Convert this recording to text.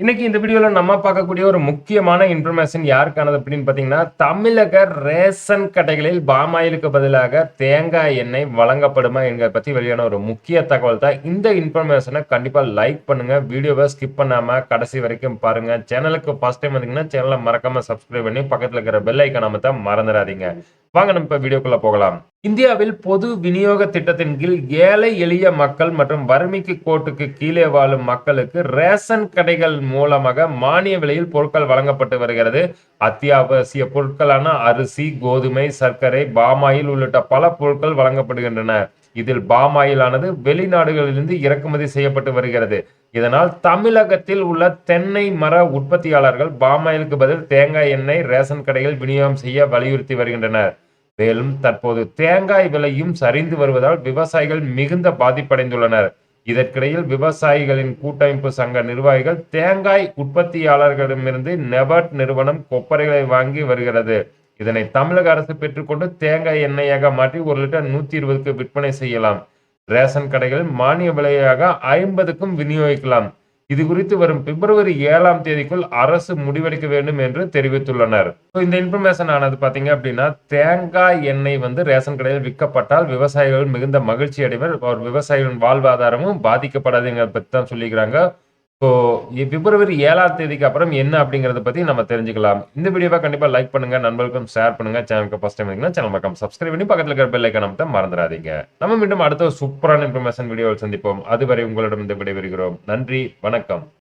இன்னைக்கு இந்த வீடியோவில் நம்ம பார்க்கக்கூடிய ஒரு முக்கியமான இன்ஃபர்மேஷன் யாருக்கானது அப்படின்னு பார்த்தீங்கன்னா தமிழக ரேஷன் கடைகளில் பாமாயிலுக்கு பதிலாக தேங்காய் எண்ணெய் வழங்கப்படுமா என்கிறத பற்றி வெளியான ஒரு முக்கிய தகவல் தான். இந்த இன்ஃபர்மேஷனை கண்டிப்பாக லைக் பண்ணுங்கள் வீடியோவை ஸ்கிப் பண்ணாமல் கடைசி வரைக்கும் பாருங்க. சேனலுக்கு ஃபஸ்ட் டைம் வந்தீங்கன்னா சேனலை மறக்காமல் சப்ஸ்கிரைப் பண்ணி பக்கத்தில் இருக்கிற பெல் ஐக்கான அமைத்த மறந்துடாதீங்க. வாங்க நம்ம இப்போ வீடியோக்குள்ளே போகலாம். இந்தியாவில் பொது விநியோக திட்டத்தின் கீழ் ஏழை எளிய மக்கள் மற்றும் வறுமைக்கு கோட்டுக்கு கீழே வாழும் மக்களுக்கு ரேஷன் கடைகள் மூலமாக மானிய விலையில் பொருட்கள் வழங்கப்பட்டு வருகிறது. அத்தியாவசிய பொருட்களான அரிசி கோதுமை சர்க்கரை பாமாயில் உள்ளிட்ட பல பொருட்கள் வழங்கப்படுகின்றன. இதில் பாமாயிலானது வெளிநாடுகளிலிருந்து இறக்குமதி செய்யப்பட்டு வருகிறது. இதனால் தமிழகத்தில் உள்ள தென்னை மர உற்பத்தியாளர்கள் பாமாயிலுக்கு பதில் தேங்காய் எண்ணெய் ரேஷன் கடைகள் விநியோகம் செய்ய வலியுறுத்தி வருகின்றனர். மேலும் தற்போது தேங்காய் விலையும் சரிந்து வருவதால் விவசாயிகள் மிகுந்த பாதிப்படைந்துள்ளனர். இதற்கிடையில் விவசாயிகளின் கூட்டமைப்பு சங்க நிர்வாகிகள் தேங்காய் உற்பத்தியாளர்களிடமிருந்து நெபர்ட் நிறுவனம் கொப்பரைகளை வாங்கி வருகிறது. இதனை தமிழக அரசு பெற்றுக்கொண்டு தேங்காய் எண்ணெயாக மாற்றி ஒரு லிட்டர் நூத்தி இருபதுக்கு விற்பனை செய்யலாம். ரேஷன் கடைகளில் மானிய விலையாக ஐம்பதுக்கும் விநியோகிக்கலாம். இது குறித்து வரும் பிப்ரவரி ஏழாம் தேதிக்குள் அரசு முடிவெடுக்க வேண்டும் என்று தெரிவித்துள்ளனர். இந்த இன்ஃபர்மேஷன் ஆனது பாத்தீங்க அப்படின்னா தேங்காய் எண்ணெய் வந்து ரேஷன் கடையில் விற்கப்பட்டால் விவசாயிகள் மிகுந்த மகிழ்ச்சி அடைவர் அவர் விவசாயிகளின் வாழ்வாதாரமும் பாதிக்கப்படாதுங்கிற பத்தி தான் சொல்லிக்கிறாங்க. ஸோ பிப்ரவரி ஏழாம் தேதிக்கு அப்புறம் என்ன அப்படிங்கறத பத்தி நம்ம தெரிஞ்சுக்கலாம். இந்த வீடியோவை கண்டிப்பா லைக் பண்ணுங்க நண்பர்களுக்கும் ஷேர் பண்ணுங்க. சேனலுக்கு ஃபஸ்ட் டைம் இருக்கீங்கன்னா சேனல் மறக்காம சப்ஸ்கிரைப் பண்ணி பக்கத்துல இருக்கிற பெல் ஐக்கான அமைத்த மறந்துடாதீங்க. நம்ம மீண்டும் அடுத்த சூப்பரான இன்ஃபர்மேஷன் வீடியோவில் சந்திப்போம். அதுவரை உங்களிடம் இந்த விடைபெறுகிறோம். நன்றி வணக்கம்.